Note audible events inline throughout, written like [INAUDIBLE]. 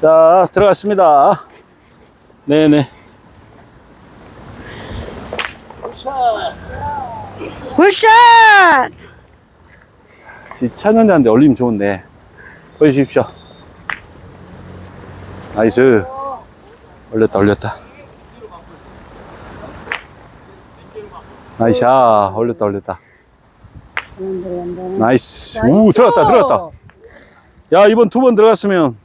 자, 들어갔습니다. 네네. 굿샷! 천연자인데 올리면 좋은데. 보여주십시오. 나이스. 올렸다, 올렸다. 나이스. 아, 올렸다, 올렸다. 나이스. 우, 들어갔다, 들어갔다. 야, 이번 두 번 들어갔으면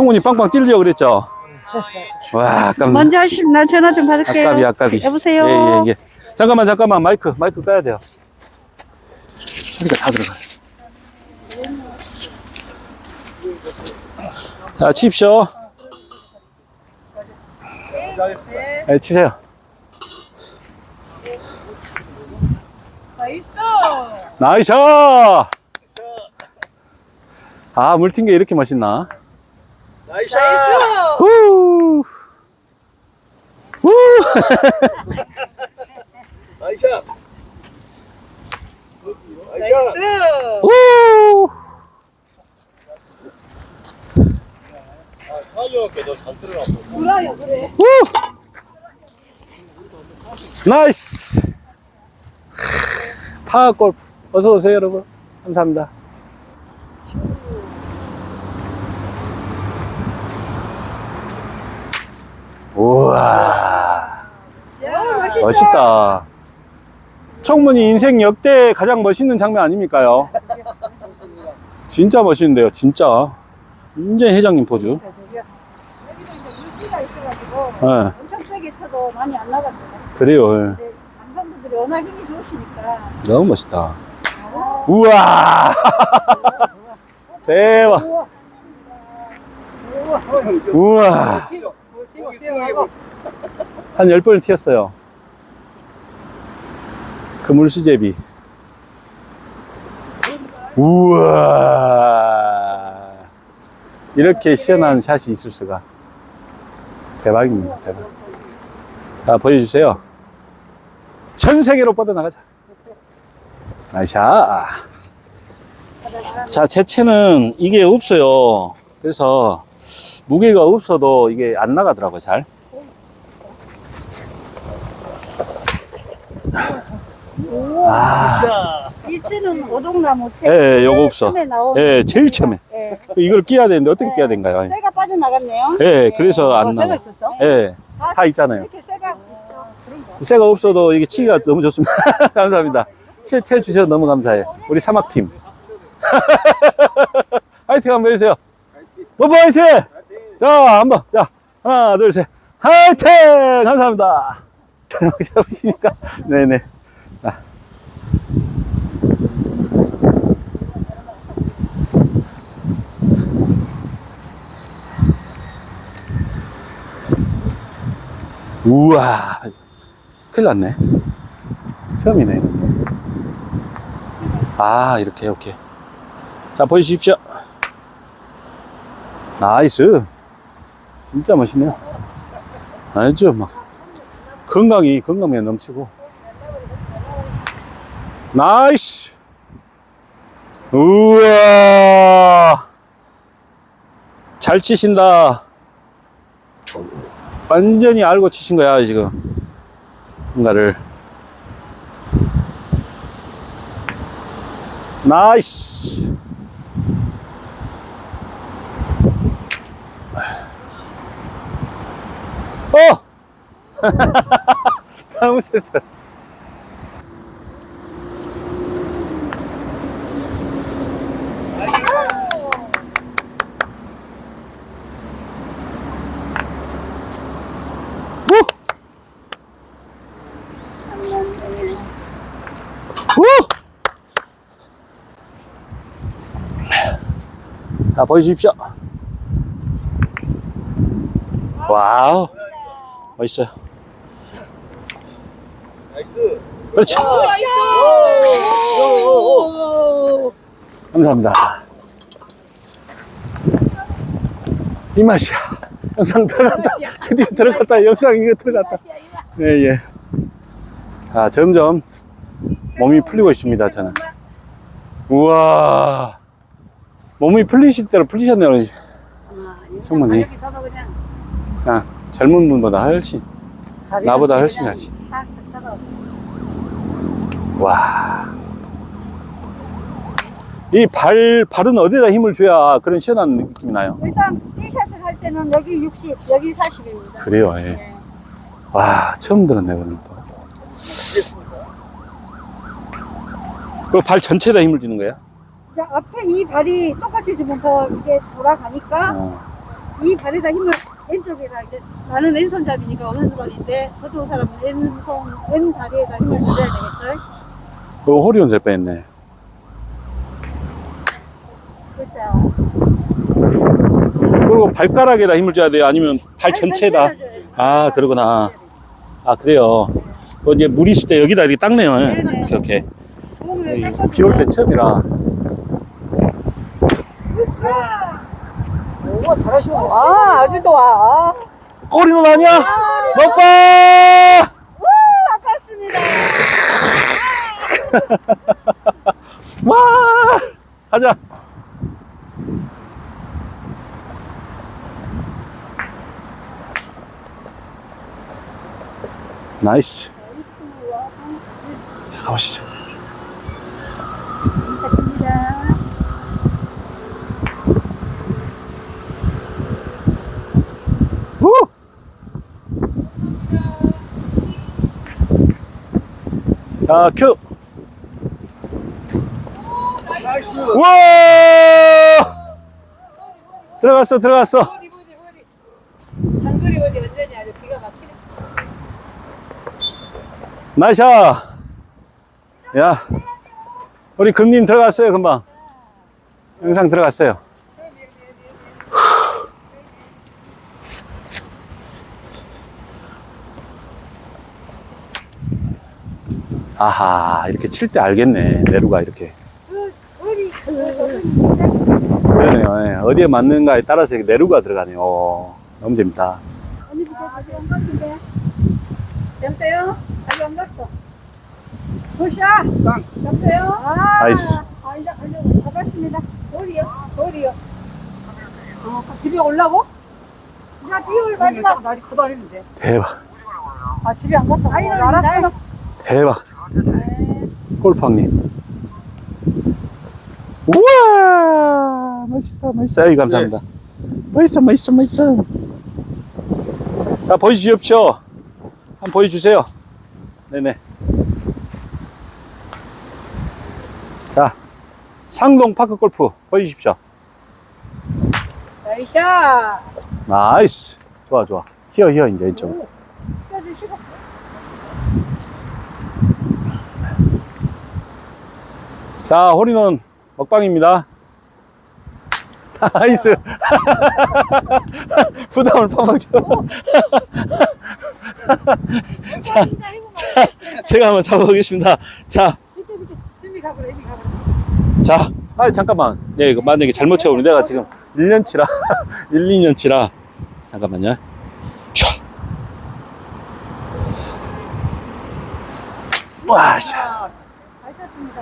충분히 빵빵 뛰려고 그랬죠? 와, 아깝네. 먼저 하시면 나 전화 좀 받을게요. 아깝이, 아깝이. 여보세요? 예, 예, 예. 잠깐만, 잠깐만. 마이크, 마이크 꺼야 돼요. 소리가 다 들어가요. 자, 칩쇼. 네, 치세요. 나이스! 나이스! 아, 물튄 게 이렇게 멋있나? 나이스! 후! 후! 나이스! 나이스! 후! 불어요, 그래. 후! 나이스! 파워골프. 어서오세요, 여러분. 감사합니다. 우와. 어, 멋있어. 멋있다. 청문이 인생 역대 가장 멋있는 장면 아닙니까요? 진짜 멋있는데요, 진짜. 인제 회장님 포즈. 여기도 이제 물기가 있어가지고 예, 엄청 세게 쳐도 많이 안 나거든요. 그래요. 예. 근데 남성분들이 워낙 힘이 좋으시니까 너무 멋있다. 우와! [LAUGHS] 대박. 우와. 한 10번을 튀었어요. 그 물수제비. 우와. 이렇게 시원한 샷이 있을 수가. 대박입니다. 대박. 자, 보여주세요. 전 세계로 뻗어나가자. 나이샤. 자, 제 채는 이게 없어요. 그래서 무게가 없어도 이게 안 나가더라고요, 잘. 아, 일체는 오동나무 채. 예, 예, 요거 없어. 처음에 나오는 예, 제일 처음에. 예. 이걸 끼야 되는데 어떻게 끼야 된가요? 쇠가 빠져나갔네요. 예, 그래서 안 새가 나가. 있었어? 예, 다 있잖아요. 이렇게 쇠가 있죠. 그런 거. 새가 없어도 이게 치기가 너무 좋습니다. [LAUGHS] 감사합니다. 채, 채 주셔서 너무 감사해요. 우리 사막팀. [LAUGHS] 화이팅 한번 해주세요. 뽀뽀 화이팅! 자, 한 번. 자, 하나, 둘, 셋. 화이팅! 감사합니다. 잡으시니까. 네네. 자. 우와. 큰일 났네. 처음이네. 아, 이렇게, 이렇게. 자, 보여주십시오. 나이스. 진짜 멋있네요. 알죠, 막. 건강이, 건강에 넘치고. 나이스. 우와. 잘 치신다. 완전히 알고 치신 거야, 지금. 뭔가를. 나이스. 어! 셌어. 우! 우! 자, 보여주십시오. 와우. 멋있어요. 나이스! 나이스! 감사합니다. 이 맛이야. 영상 들어갔다. 드디어 들어갔다. 영상 이거 들어갔다. 예, 예. 아, 점점 몸이 풀리고 있습니다, 저는. 우와. 몸이 풀리실 대로 풀리셨네요. 아, 충분히. 그냥 아, 젊은 분보다 훨씬, 나보다 훨씬 잘지. 와. 이 발, 발은 어디다 힘을 줘야 그런 시원한 느낌이 나요? 일단 티샷을 할 때는 여기 60, 여기 40입니다. 그래요, 예. 네. 와, 처음 들었네, 그런 또. 그발 전체에다 힘을 주는 거야? 이제 앞에 이 발이 똑같이 주면 더 이게 돌아가니까 어. 이 발에다 힘을 왼쪽에다 이제 나는 왼손잡이니까 오른손인데 보통 사람은 왼손 왼 다리에다 힘을 줘야 되겠어요? 그거 호리온 될 뻔했네. 글쎄요. 그리고 발가락에다 힘을 줘야 돼요? 아니면 발 전체에다? 아, 그러구나. 아, 그래요. 그 이제 물 있을 때 여기다 이렇게 닦네요. 네네. 이렇게. 몸을 뺐거든요. 비올 때 처음이라. 오, 잘하시고. 아, 아주 좋아. 꼬리는 아니야? 먹봐! 우, 아깝습니다. [LAUGHS] 와! 가자. 나이스. 자, 가보시죠. 우! 자, 큐! 나이스. 우 와! 들어갔어, 들어갔어. 나이샤. 야, 우리 금님 들어갔어요, 금방. 영상 들어갔어요. 아하, 이렇게 칠 때 알겠네. 내루가 이렇게. 그러네요. 예. 어디에 맞는가에 따라서 이렇게 내루가 들어가네요. 오, 너무 재밌다. 언니부터 아직 안 갔는데. 여보세요? 아직 안 갔어. 굿샷. 여보세요? 아, 나이스. 아, 이제 가려고 가봤습니다. 어디요? 어디요? 어, 집에 올라고? 자, 비올 마지막. 날이 커다리는데. 대박, 아, 집에 안 갔다. 아이는 알았어. 대박. 골팡님. 우와! 멋있어, 멋있어. 아이, 감사합니다. 멋있어, 멋있어, 멋있어. 자, 보여주십시오. 한번 보여주세요. 네네. 자, 상동 파크 골프 보여주십시오. 나이샤. 나이스. 좋아, 좋아. 히어, 히어, 이제 이쪽. 자, 홀인원 먹방입니다. [LAUGHS] 나이스. [LAUGHS] 부담을 팍팍 줘. [LAUGHS] 자, 자, 제가 한번 잡아보겠습니다. 자. 자, 아 잠깐만. 네, 이거 만약에 잘못 채우면 내가 지금 1년치라, 1, 2년치라. 잠깐만요. 촤. 와, 씨. 하셨습니다.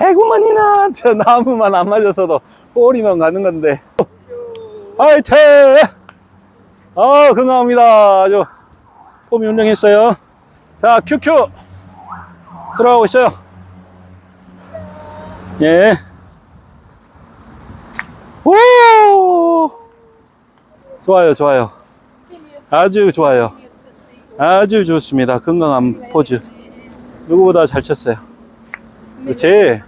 애구만이나 저 나무만 안 맞았어도 홀인원 가는 건데. 화이팅! 아, 건강합니다. 아주 폼이 훌륭했어요. 자, 큐큐 들어가고 있어요. 예. 오! 좋아요, 좋아요. 아주 좋아요. 아주 좋습니다. 건강한 포즈. 누구보다 잘 쳤어요. 그렇지.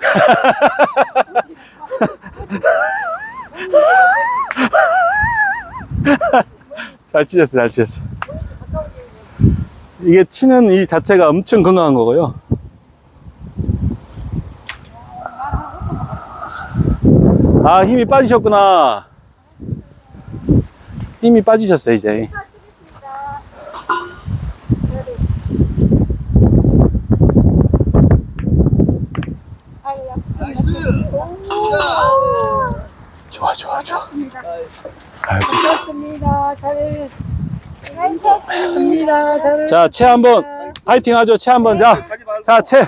[LAUGHS] 잘 치셨어, 잘 치셨어. 이게 치는 이 자체가 엄청 건강한 거고요. 아, 힘이 빠지셨구나. 힘이 빠지셨어요, 이제. 아이고야. 나이스. 좋아, 좋아, 좋아. 아유, 좋습니다. 잘. 잘. 자, 채 한번, 화이팅 하죠, 채 한번. 자, 자, 채.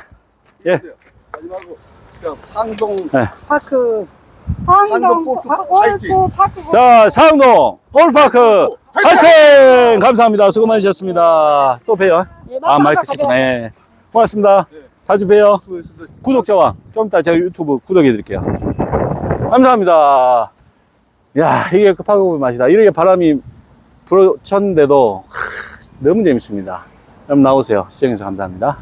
예. 상동 파크. 상동 골프 파- 화이팅! 골프 파크. 자, 상동 골프파크 화이팅! 감사합니다. 수고 많으셨습니다. 또 봬요. 예, 아, 마이크 체크. 네. 고맙습니다. 네. 자주 봬요. 수고했습니다. 구독자와 좀 이따 제가 유튜브 구독해 드릴게요. 감사합니다. 야, 이게 급하고 맛이다. 이렇게 바람이 불어쳤는데도 하, 너무 재밌습니다. 여러분 나오세요. 시청해주셔서 감사합니다.